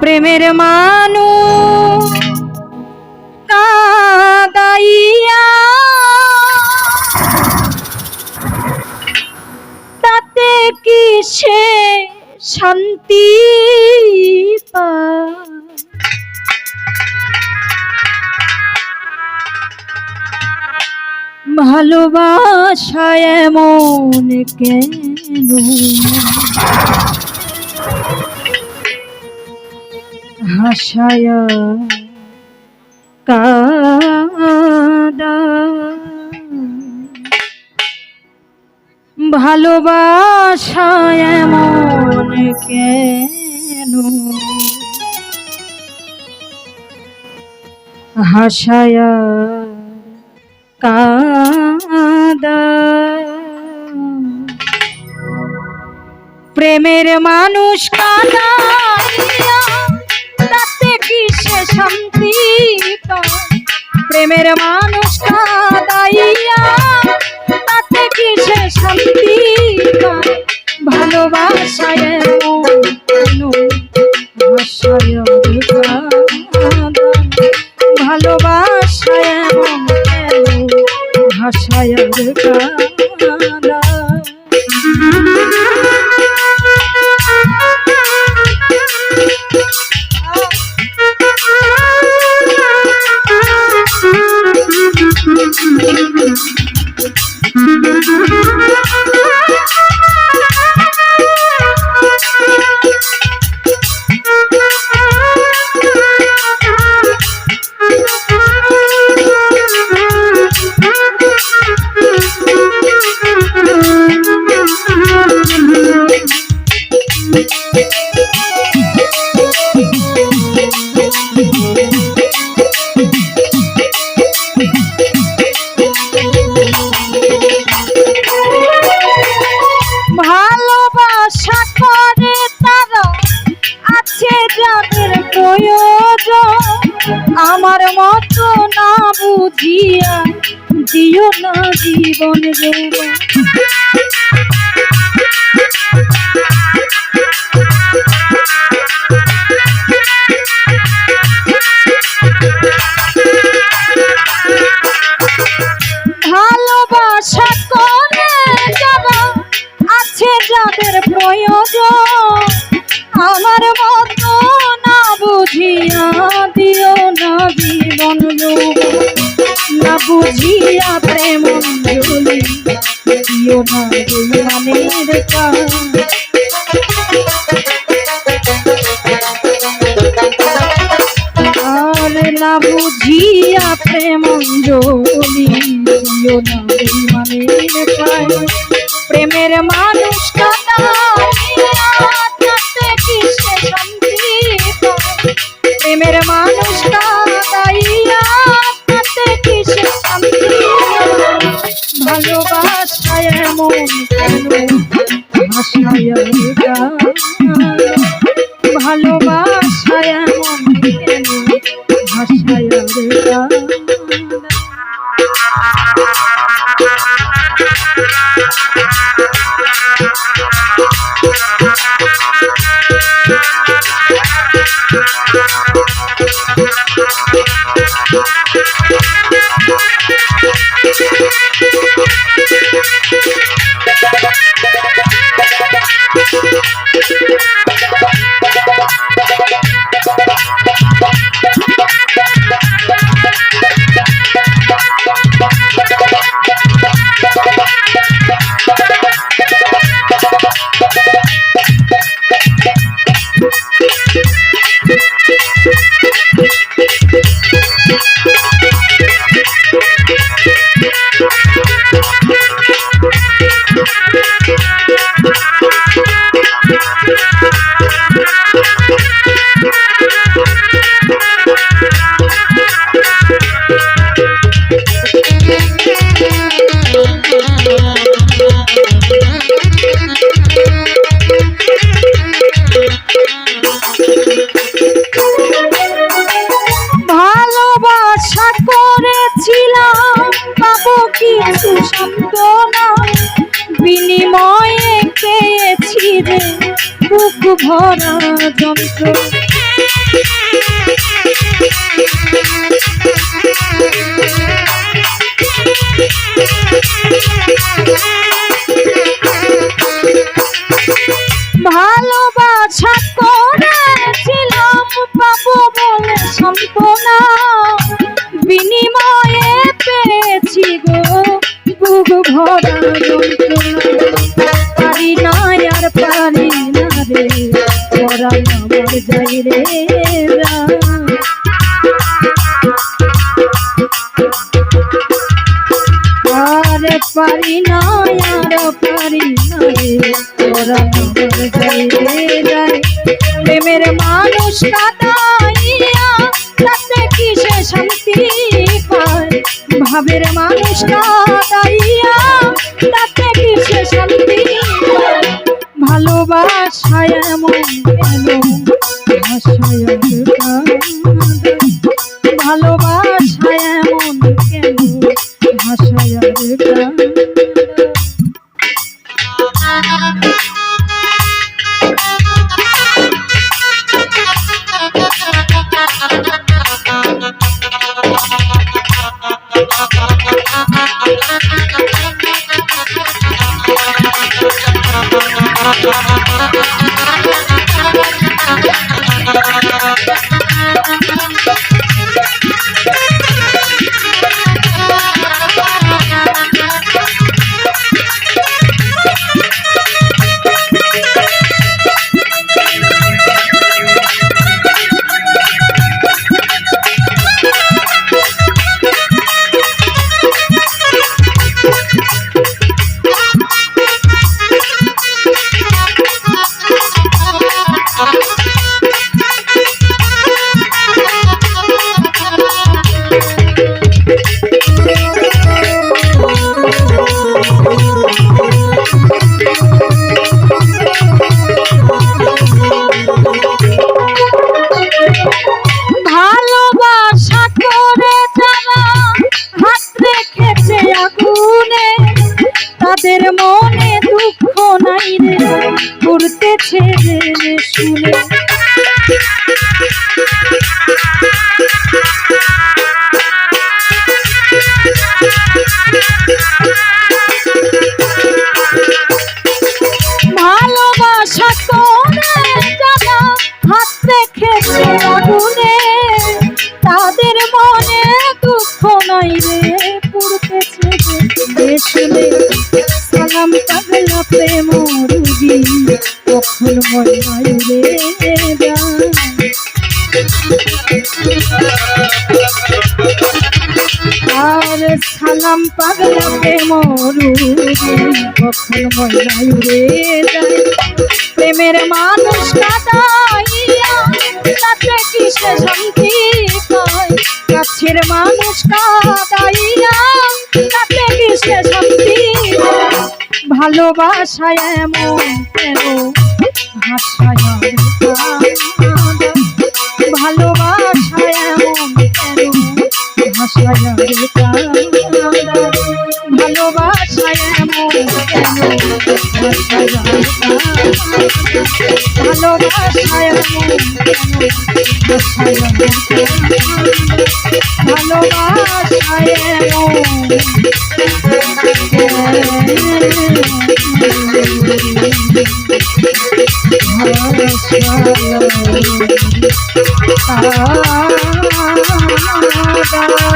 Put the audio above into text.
প্রেমের মানু তাতে কি সে শান্তি পায়? ভালোবাসা এমন কেন? হাসায়া কাদা। ভালোবাসা এমন কেন? হাসায়া কাদা। প্রেমের মানুষ কাদাইয়া তাতে কি সে শান্তি? প্রেমের মানুষ কাদাইয়া তাতে কি সে শান্তি ভালোবাসায় Thank you. জীবন যৌবন ভালোবাসা আছে যাদের প্রয়োজন আমার মতো না বুঝিয়া দিও না জীবন। না বুঝিয়া কাজ আর না বুঝিয়া প্রেম পায় প্রেমের মানুষ? প্রেমের মানুষ তাতে এমন কেন? ভাষায় বিনিময়ে পেয়েছি রে বুক ভরা যন্ত্র। ভালোবাসা ভরা পারি না আর পারি না রে পারি মানুষ কাটাইয়া তাতে কিসে শান্তি পায় মানুষ কাটাইয়া ভালোবাসায় এমন কেন ভাষায় প্রেম রুগী কখন মনে রে যায়? আর সালাম পাগলাকে মরু কখন ময়নাই রে যায়? প্রেমের মানুষ কাটাইয়া তাতে শান্তি কাছের মানুষ কাটাইয়া তাতে ভালোবাসায় এমন কেন ভাষায়? ভালোবাসায় এমন কেন? ভালোবাসায় এমন কেন ভালোবাসায় এমন কেন? ভালোবাসায় এমন Thank